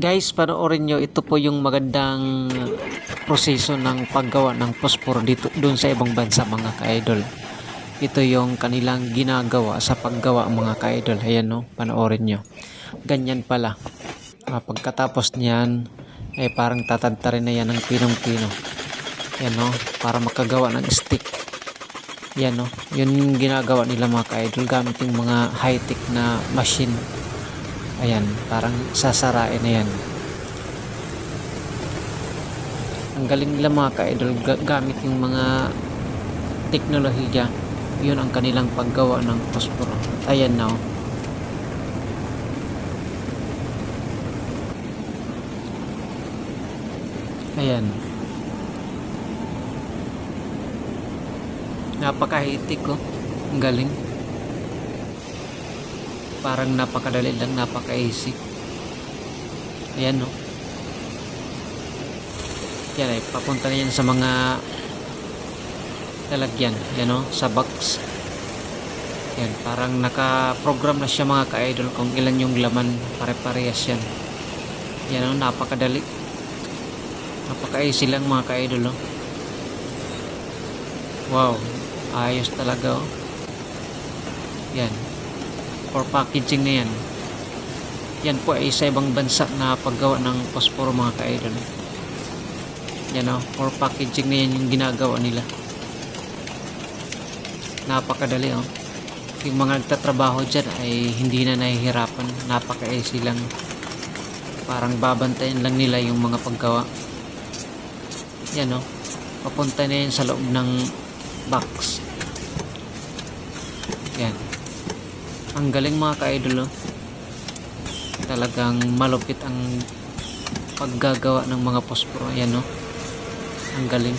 Guys, panoorin nyo, ito po yung magandang proseso ng paggawa ng posporo dito doon sa ibang bansa mga ka-idol. Ito yung kanilang ginagawa sa paggawa mga ka-idol. Ayan no, panoorin nyo. Ganyan pala. Ah, pagkatapos niyan, ay parang tatantarin na yan ng pinong-pino. Ayan no, para makagawa ng stick. Yan no, yun yung ginagawa nila mga ka-idol gamit yung mga high-tech na machine. Ayan, parang sasarain na yan. Ang galing nila mga ka-idol ga- gamit yung mga teknolohiya. Yun ang kanilang paggawa ng posporo. Ayan na oh. Ayan. Napakahitik ko. Ang galing. Parang napakadali lang, napaka-easy. Ayan no. Yan ay papunta na yan sa mga lalagyan. Yan no, sa box. Yan, parang naka-program na siya mga ka-idol kung ilan yung laman. Pare-parehas yan. Yan no, napakadali. Napaka-easy lang mga ka-idol oh. Wow, ayos talaga oh. Yan. For packaging na yan. Yan po ay sa ibang bansa na paggawa ng posporo mga ka-idol. Yan oh, for packaging na yan yung ginagawa nila. Napakadali oh. Yung mga nagtatrabaho dyan ay hindi na nahihirapan. Napaka-easy lang. Parang babantayan lang nila yung mga paggawa. Yan oh. Papunta na yan sa loob ng box. Yan. Ang galing mga ka-idol oh. Talagang malupit ang paggagawa ng mga posporo. Yan oh. Ang galing.